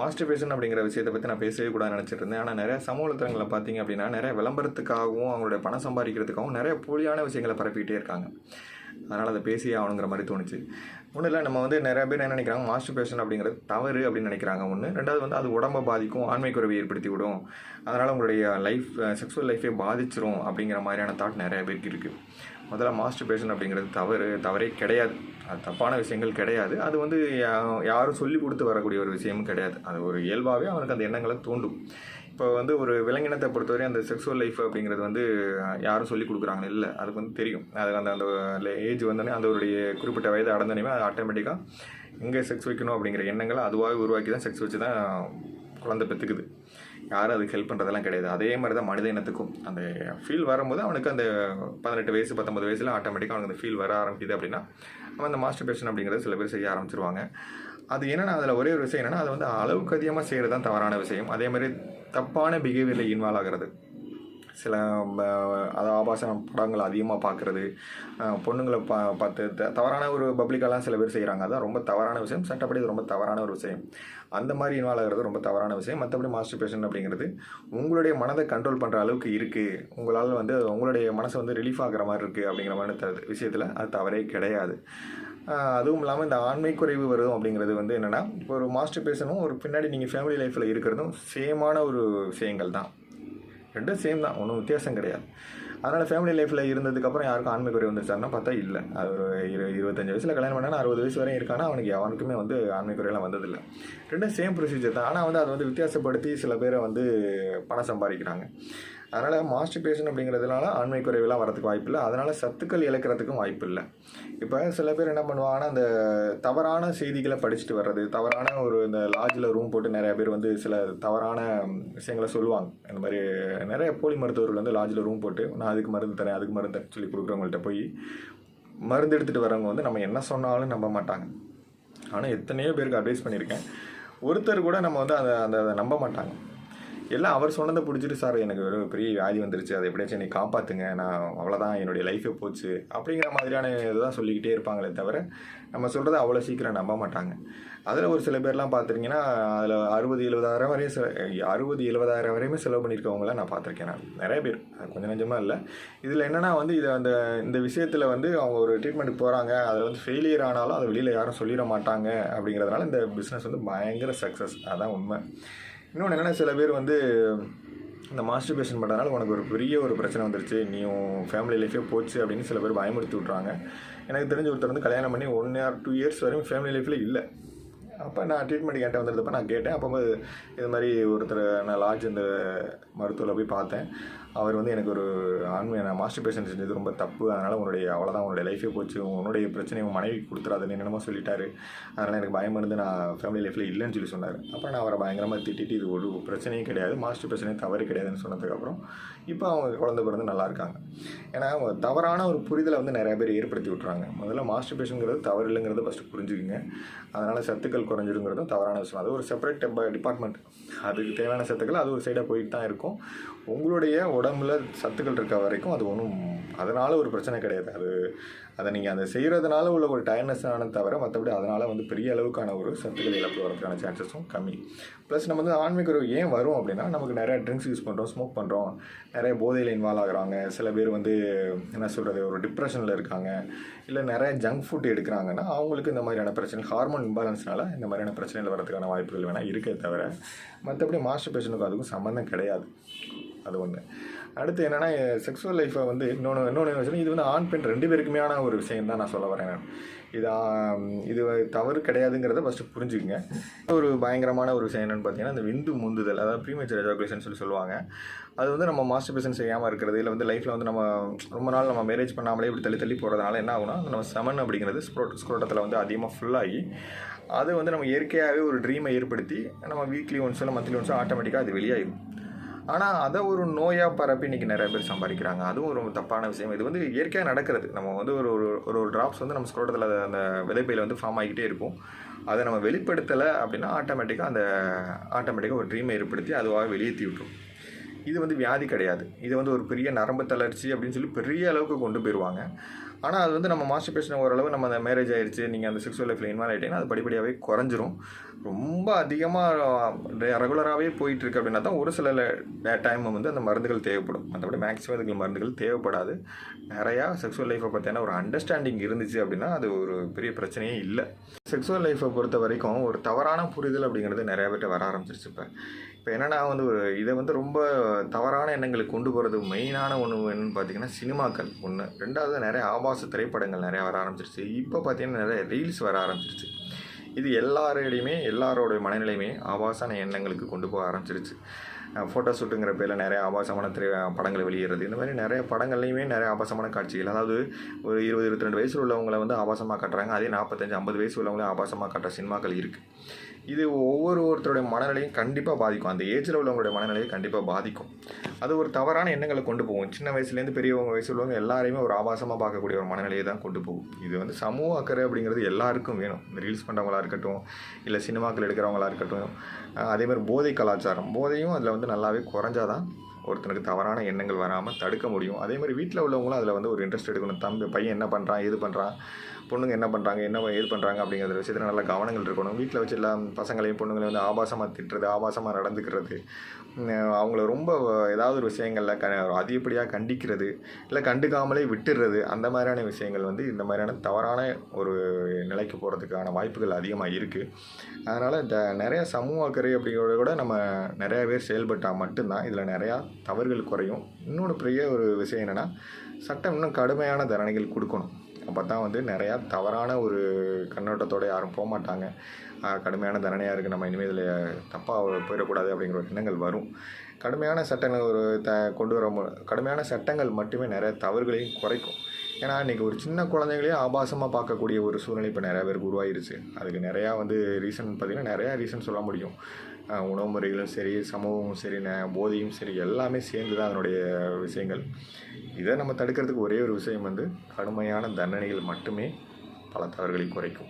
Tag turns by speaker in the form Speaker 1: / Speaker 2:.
Speaker 1: Masturbation அப்படிங்கிற விஷயத்தை பற்றி நான் பேசவே கூடாது நினச்சிட்டு இருந்தேன் ஆனால் நிறைய சமூக பார்த்தீங்க அப்படின்னா நிறைய விளம்பரத்துக்காகவும் அவங்களுடைய பணம் சம்பாதிக்கிறதுக்காகவும் நிறைய போலியான விஷயங்களை பரப்பிக்கிட்டே இருக்காங்க. அதனால் அதை பேசியே ஆகணுங்கிற மாதிரி தோணுச்சு. ஒன்றும் இல்லை நம்ம வந்து நிறைய பேர் என்ன நினைக்கிறாங்க மாஸ்டர்பேஷன் அப்படிங்கிறது தவறு அப்படின்னு நினைக்கிறாங்க ஒன்று ரெண்டாவது வந்து அது உடம்பை பாதிக்கும் ஆண்மை குறைவை ஏற்படுத்தி விடும். அதனால் உங்களுடைய லைஃப் செக்ஸுவல் லைஃபே பாதிச்சிரும் அப்படிங்கிற மாதிரியான தாட் நிறைய பேருக்கு இருக்குது முதல்ல மாஸ்டர்பேஷன் அப்படிங்கிறது தவறு தவறே கிடையாது. அது தப்பான விஷயங்கள் கிடையாது. அது வந்து யா- யாரும் சொல்லி கொடுத்து வரக்கூடிய ஒரு விஷயமும் கிடையாது. அது ஒரு இயல்பாகவே அவனுக்கு அந்த எண்ணங்களை தூண்டும். இப்போ வந்து ஒரு விலங்கினத்தை பொறுத்தவரை அந்த செக்ஸுவல் லைஃப் அப்படிங்கிறது வந்து யாரும் சொல்லி கொடுக்குறாங்க. இல்லை அதுக்கு வந்து தெரியும். அது அந்த அந்த ஏஜ் வந்தோடனே அந்த குறிப்பிட்ட வயது அடந்தோடனே அது ஆட்டோமேட்டிக்காக எங்கே செக்ஸ் வைக்கணும் அப்படிங்கிற எண்ணங்களை அதுவாகவே உருவாக்கி தான் செக்ஸ் வச்சு தான் குழந்தை பெற்றுக்குது யாரும் அதுக்கு ஹெல்ப் பண்ணுறதெல்லாம் கிடையாது. அதே மாதிரி தான் மனித இனத்துக்கும். அந்த ஃபீல் வரும்போது அவனுக்கு அந்த பதினெட்டு வயசு பத்தொம்பது வயசில் ஆட்டோமேட்டிக்காக அவனுக்கு அந்த ஃபீல் வர ஆரம்பிக்குது அப்படின்னா அவன் அந்த மாஸ்டர் பேஷன் அப்படிங்கிறத சில பேர் செய்ய ஆரம்பிச்சிருவாங்க. அது என்னென்னா அதில் ஒரே ஒரு விஷயம் என்னென்னா அது வந்து அளவுக்கு அதிகமாக செய்கிறது தான் தவறான விஷயம். அதே மாதிரி தப்பான பிஹேவியரில் இன்வால்வ் ஆகிறது. சில ம, அதாவது ஆபாச படங்கள் அதிகமாக பார்க்குறது பொண்ணுங்களை பா பார்த்து த- தவறான ஒரு பப்ளிக்கெல்லாம் சில பேர் செய்கிறாங்க அதான் ரொம்ப தவறான விஷயம். சட்டப்படி ரொம்ப தவறான ஒரு விஷயம். அந்த மாதிரி இன்வால்வ் ஆகிறது ரொம்ப தவறான விஷயம். மற்றபடி மாஸ்டர் பேஷன் அப்படிங்கிறது உங்களுடைய மனதை கண்ட்ரோல் பண்ணுற அளவுக்கு இருக்குது உங்களால் வந்து உங்களுடைய மனசை வந்து ரிலீஃப் ஆகிற மாதிரி இருக்குது அப்படிங்கிற மாதிரி த விஷயத்தில் அது தவறே கிடையாது. அதுவும் இல்லாமல் இந்த ஆண்மை குறைவு வரும் அப்படிங்கிறது வந்து என்னென்னா இப்போ ஒரு மாஸ்டர் பேஷனும் ஒரு பின்னாடி நீங்கள் ஃபேமிலி லைஃப்பில் இருக்கிறதும் சேமான ஒரு விஷயங்கள் தான். ரெண்டும் சேம் தான். ஒன்றும் வித்தியாசம் கிடையாது. அதனால் ஃபேமிலி லைஃப்பில் இருந்ததுக்கப்புறம் யாருக்கும் ஆண்மை குறை வந்துச்சாருன்னா பார்த்தா இல்லை. அது ஒரு இரு இருபத்தஞ்சு வயசில் கல்யாணம் பண்ணால் அறுபது வயசு வரையும் இருக்கானா அவனுக்கு அவனுக்குமே வந்து ஆண்மை குறையெல்லாம் வந்ததில்லை. ரெண்டும் சேம் ப்ரொசீஜர் தான். ஆனால் வந்து அதை வந்து வித்தியாசப்படுத்தி சில பேரை வந்து பணம் சம்பாதிக்கிறாங்க. அதனால் மாஸ்டர்பேஷன் அப்படிங்கிறதுனால ஆண்மை குறைவெல்லாம் வரதுக்கு வாய்ப்பு இல்லை அதனால் சத்துக்கள் இழக்கிறதுக்கும் வாய்ப்பு இல்லை இப்போ சில பேர் என்ன பண்ணுவாங்கன்னா அந்த தவறான செய்திகளை படிச்சுட்டு வர்றது தவறான ஒரு இந்த லாட்ஜில் ரூம் போட்டு நிறைய பேர் வந்து சில தவறான விஷயங்களை சொல்லுவாங்க. இந்த மாதிரி நிறைய போலி மருத்துவர்கள் வந்து லாட்ஜில் ரூம் போட்டு நான் அதுக்கு மருந்து தரேன் அதுக்கு மருந்து தரேன் சொல்லி கொடுக்குறவங்கள்ட்ட போய் மருந்து எடுத்துகிட்டு வரவங்க வந்து நம்ம என்ன சொன்னாலும் நம்ப மாட்டாங்க. ஆனால் எத்தனையோ பேருக்கு அட்வைஸ் பண்ணியிருக்கேன். ஒருத்தர் கூட நம்ம வந்து அதை அந்த அதை நம்ப மாட்டாங்க. எல்லாம் அவர் சொன்னதை பிடிச்சிட்டு சார் எனக்கு ஒரு பெரிய வியாதி வந்துருச்சு. அதை எப்படியாச்சும் என்னை காப்பாற்றுங்க நான் அவ்வளோதான் என்னுடைய லைஃபே போச்சு. அப்படிங்கிற மாதிரியான இதுதான் சொல்லிக்கிட்டே இருப்பாங்களே தவிர நம்ம சொல்கிறத அவ்வளோ சீக்கிரம் நம்ப மாட்டாங்க. அதில் ஒரு சில பேர்லாம் பார்த்துருக்கீங்கன்னா அதில் அறுபது எழுபதாயிரம் வரையும் செ அறுபது எழுபதாயிரம் வரையுமே செலவு பண்ணியிருக்கவங்களாம் நான் பார்த்துருக்கேன் நான். நிறைய பேர். கொஞ்சம் நஞ்சமாக இல்லை. இதில் என்னென்னா வந்து இதை அந்த இந்த விஷயத்தில் வந்து அவங்க ஒரு ட்ரீட்மெண்ட்டுக்கு போகிறாங்க அதில் வந்து ஃபெயிலியர் ஆனாலும் அதை வெளியில் யாரும் சொல்லிட மாட்டாங்க அப்படிங்கிறதுனால இந்த பிஸ்னஸ் வந்து பயங்கர சக்ஸஸ் அதான் உண்மை. இன்னொன்று என்னென்னா சில பேர் வந்து இந்த மாஸ்டர்பேஷன் பண்ணுறதுனால உனக்கு ஒரு பெரிய ஒரு பிரச்சனை வந்துருச்சு. நீ ஃபேமிலி லைஃபே போச்சு அப்படின்னு சில பேர் பயமுறுத்தி விட்றாங்க எனக்கு தெரிஞ்ச ஒருத்தர் வந்து கல்யாணம் பண்ணி ஒன் ஆர் டூ இயர்ஸ் வரையும் ஃபேமிலி லைஃப்பில் இல்லை. அப்போ நான் ட்ரீட்மெண்ட் என்கிட்ட வந்ததுப்போ நான் கேட்டேன். அப்போ இது மாதிரி ஒருத்தர் நான் லாட்ஜ் இந்த மருத்துவத்தில் போய் பார்த்தேன். அவர் வந்து எனக்கு ஒரு ஆண்மை நான் மாஸ்டர் பேஷன் செஞ்சது ரொம்ப தப்பு. அதனால் உன்னுடைய அவ்வளோதான் உன்னுடைய லைஃபே போச்சு. உன்னுடைய பிரச்சனை உன் மனைவி கொடுத்துறாதுன்னு என்னமோ சொல்லிட்டாரு. அதனால் எனக்கு பயம் இருந்து நான் ஃபேமிலி லைஃப்பில் இல்லைன்னு சொல்லி சொன்னார். அப்புறம் நான் அவரை பயங்கரமாக திட்டிட்டு இது ஒரு பிரச்சனையும் கிடையாது மாஸ்டர் பிரச்சனையும் தவறு கிடையாதுன்னு சொன்னதுக்கப்புறம் இப்போ அவங்க குழந்தை பிறந்து நல்லா இருக்காங்க. ஏன்னா அவங்க தவறான ஒரு புரிதலை வந்து நிறைய பேர் ஏற்படுத்தி விட்றாங்க முதல்ல மாஸ்டர் பேஷனுங்கிறது தவறு இல்லைங்கிறத ஃபஸ்ட்டு புரிஞ்சுக்குங்க. அதனால் சத்துக்கள் குறைஞ்சிருங்கிறதும் தவறான விஷயம். அது ஒரு செப்பரேட் டிபார்ட்மெண்ட் அதுக்கு தேவையான சத்துக்கள் அது ஒரு சைடாக போயிட்டு தான் இருக்கும். உங்களுடைய உடம்புல சத்துக்கள் இருக்க வரைக்கும் அது ஒன்றும் அதனால் ஒரு பிரச்சனை கிடையாது. அது அதை நீங்கள் அதை செய்கிறதுனால உள்ள ஒரு டயர்னஸ் ஆனது தவிர மற்றபடி அதனால் வந்து பெரிய அளவுக்கான ஒரு சத்துக்கள் இழப்பு வரதுக்கான சான்சஸும் கம்மி. ப்ளஸ் நம்ம வந்து ஆன்மீக உறவு ஏன் வரும் அப்படின்னா நமக்கு நிறையா ட்ரிங்க்ஸ் யூஸ் பண்ணுறோம் ஸ்மோக் பண்ணுறோம் நிறைய போதையில் இன்வால்வ் ஆகுறாங்க. சில பேர் வந்து என்ன சொல்கிறது ஒரு டிப்ரெஷனில் இருக்காங்க. இல்லை நிறைய ஜங்க் ஃபுட் எடுக்கிறாங்கன்னா அவங்களுக்கு இந்த மாதிரியான பிரச்சனை ஹார்மோன் இம்பாலன்ஸ்னால இந்த மாதிரியான பிரச்சனைகள் வரதுக்கான வாய்ப்புகள் வேணால் இருக்கே தவிர மற்றபடி மாஸ்டர் பேஷனுக்கும் அதுக்கும் சம்மந்தம் கிடையாது. அது ஒன்று அடுத்து என்னென்னா செக்ஸுவல் லைஃப்பை வந்து இன்னொன்று இன்னொன்று என்ன இது வந்து ஆண் பெண் ரெண்டு பேருக்குமையான ஒரு விஷயம் தான் நான் சொல்ல வரேன் இது இது தவறு கிடையாதுங்கிறத ஃபஸ்ட்டு புரிஞ்சுக்கங்க. ஒரு பயங்கரமான ஒரு விஷயம் என்னென்னு பார்த்தீங்கன்னா இந்த விந்து முந்துதல் அதாவது ப்ரீமேச்சர் எஜாகுலேஷன் சொல்லி சொல்லுவாங்க. அது வந்து நம்ம மாஸ்டர் பேஷன் செய்யாமல் இருக்கிறது இல்லை வந்து லைஃப்பில் வந்து நம்ம ரொம்ப நாள் நம்ம மேரேஜ் பண்ணாமலே இப்படி தள்ளி தள்ளி போகிறதுனால என்ன ஆகுனா நம்ம செமன் அப்படிங்கிறது ஸ்க்ரோட் ஸ்க்ரோட்டத்தில் வந்து அதிகமாக ஃபுல்லாகி அது வந்து நம்ம இயற்கையாகவே ஒரு ட்ரீமை ஏற்படுத்தி நம்ம வீக்லி ஒன்ஸோ இல்லை மந்த்லி ஒன்ஸோ ஆட்டோமேட்டிக்காக அது வெளியாகிடும் ஆனால் அதை ஒரு நோயாக பரப்பி இன்றைக்கி நிறைய பேர் சம்பாதிக்கிறாங்க. அதுவும் ஒரு தப்பான விஷயம். இது வந்து இயற்கையாக நடக்கிறது. நம்ம வந்து ஒரு ஒரு ஒரு ஒரு ட்ராப்ஸ் வந்து நம்ம ஸ்க்ரோட்டத்தில் அந்த விதைப்பையில் வந்து ஃபார்ம் ஆகிக்கிட்டே இருக்கும். அதை நம்ம வெளிப்படுத்தலை அப்படின்னா ஆட்டோமேட்டிக்காக அந்த ஆட்டோமேட்டிக்காக ஒரு ட்ரீமை ஏற்படுத்தி அதுவாக வெளியேற்றி விட்டுரும். இது வந்து வியாதி கிடையாது. இது வந்து ஒரு பெரிய நரம்பு தளர்ச்சி அப்படின்னு சொல்லி பெரிய அளவுக்கு கொண்டு போயிடுவாங்க ஆனால் அது வந்து நம்ம மாஸ்டர் பேஷன் ஓரளவு நம்ம அந்த மேரேஜ் ஆயிடுச்சு நீங்கள் அந்த செக்ஸுவல் லைஃப்பில் இன்வால்வ் ஆகிட்டீங்கன்னா அது படிப்படியாகவே குறைஞ்சிரும். ரொம்ப அதிகமாக ரெகுலராகவே போயிட்டுருக்கு அப்படின்னா தான் ஒரு சில டைம் வந்து அந்த மருந்துகள் தேவைப்படும். மற்றபடி மேக்ஸிமம் இதுக்கு மருந்துகள் தேவைப்படாது. நிறையா செக்ஸுவல் லைஃப்பை பற்றின ஒரு அண்டர்ஸ்டாண்டிங் இருந்துச்சு அப்படின்னா அது ஒரு பெரிய பிரச்சனையே இல்லை. செக்ஸுவல் லைஃப்பை பொறுத்த வரைக்கும் ஒரு தவறான புரிதல் அப்படிங்கிறது நிறையா பேர்ட்ட வர ஆரம்பிச்சிருச்சு இப்போ. இப்போ என்னென்னா வந்து ஒரு இதை வந்து ரொம்ப தவறான எண்ணங்களுக்கு கொண்டு போகிறது மெயினான ஒன்று என்னன்னு பார்த்தீங்கன்னா சினிமாக்கள் ஒன்று ரெண்டாவது நிறைய ஆபாச திரைப்படங்கள் நிறையா வர ஆரம்பிச்சிருச்சு. இப்போ பார்த்தீங்கன்னா நிறைய ரீல்ஸ் வர ஆரம்பிச்சிருச்சு. இது எல்லாரோடையுமே எல்லாரோடைய மனநிலையுமே ஆபாசான எண்ணங்களுக்கு கொண்டு போக ஆரம்பிச்சிருச்சு. ஃபோட்டோ ஷூட்டுங்கிற பேரில் நிறைய ஆபாசமான திரை படங்களை வெளியிடுறது இந்த மாதிரி நிறைய படங்கள்லையுமே நிறைய ஆபாசமான காட்சிகள். அதாவது ஒரு இருபது இருபத்தி ரெண்டு வயசில் உள்ளவங்களை வந்து ஆபாசமாக காட்டுறாங்க. அதே நாற்பத்தஞ்சு ஐம்பது வயசு உள்ளவங்களே ஆபாசமாக காட்டுற சினிமாக்கள் இருக்குது இது ஒவ்வொரு ஒருத்தருடைய மனநிலையும் கண்டிப்பாக பாதிக்கும். அந்த ஏஜில் உள்ளவங்களுடைய மனநிலையை கண்டிப்பாக பாதிக்கும். அது ஒரு தவறான எண்ணங்களை கொண்டு போகும். சின்ன வயசுலேருந்து பெரியவங்க வயசு உள்ளவங்க எல்லாரையுமே ஒரு ஆபாசமாக பார்க்கக்கூடிய ஒரு மனநிலையை தான் கொண்டு போகும். இது வந்து சமூக அக்கறை அப்படிங்கிறது எல்லாருக்கும் வேணும். இந்த ரீல்ஸ் பண்ணுறவங்களா இருக்கட்டும் இல்லை சினிமாக்கள் எடுக்கிறவங்களா இருக்கட்டும். அதேமாதிரி போதை கலாச்சாரம். போதையும் அதில் வந்து நல்லாவே குறைஞ்சாதான் ஒருத்தனுக்கு தவறான எண்ணங்கள் வராமல் தடுக்க முடியும். அதே மாதிரி வீட்டில் உள்ளவங்களும் அதில் வந்து ஒரு இன்ட்ரெஸ்ட் எடுக்கணும். தம்பி பையன் என்ன பண்ணுறான் இது பண்ணுறான் பொண்ணுங்க என்ன பண்ணுறாங்க என்ன ஏது பண்ணுறாங்க அப்படிங்கிற விஷயத்தில் நல்ல கவனங்கள் இருக்கணும். வீட்டில் வச்சு எல்லா பசங்களையும் பொண்ணுங்களையும் வந்து ஆபாசமாக திட்டுறது ஆபாசமாக நடந்துக்கிறது அவங்கள ரொம்ப ஏதாவது ஒரு விஷயங்களில் க அதிகப்படியாக கண்டிக்கிறது இல்லை கண்டுக்காமலே விட்டுடுறது அந்த மாதிரியான விஷயங்கள் வந்து இந்த மாதிரியான தவறான ஒரு நிலைக்கு போகிறதுக்கான வாய்ப்புகள் அதிகமாக இருக்குது அதனால் இந்த நிறையா சமூக அக்கறை அப்படிங்கிறத கூட நம்ம நிறையா பேர் செயல்பட்டால் மட்டும்தான். இதில் நிறையா தவறுகள் குறையும். இன்னொன்று பெரிய ஒரு விஷயம் என்னென்னா சட்டம் இன்னும் கடுமையான தண்டனைகள் கொடுக்கணும். அப்போ தான் வந்து நிறையா தவறான ஒரு கண்ணோட்டத்தோடு யாரும் போக மாட்டாங்க. கடுமையான தண்டனையாக இருக்குது நம்ம இனிமேல் இதில் தப்பாக போயிடக்கூடாது அப்படிங்கிற ஒரு எண்ணங்கள் வரும். கடுமையான சட்டங்கள் ஒரு த கொண்டு வர கடுமையான சட்டங்கள் மட்டுமே நிறைய தவறுகளையும் குறைக்கும். ஏன்னா இன்றைக்கி ஒரு சின்ன குழந்தைங்களே ஆபாசமாக பார்க்கக்கூடிய ஒரு சூழ்நிலை இப்போ நிறையா பேருக்கு உருவாயிருச்சு. அதுக்கு நிறையா வந்து ரீசன் பார்த்திங்கன்னா நிறையா ரீசன் சொல்ல முடியும். உணவு முறைகளும் சரி சமூகமும் சரி ந போதையும் சரி எல்லாமே சேர்ந்து தான் அதனுடைய விஷயங்கள். இதை நம்ம தடுக்கிறதுக்கு ஒரே ஒரு விஷயம் வந்து கடுமையான தண்டனைகள் மட்டுமே பல தவறுகளை குறைக்கும்.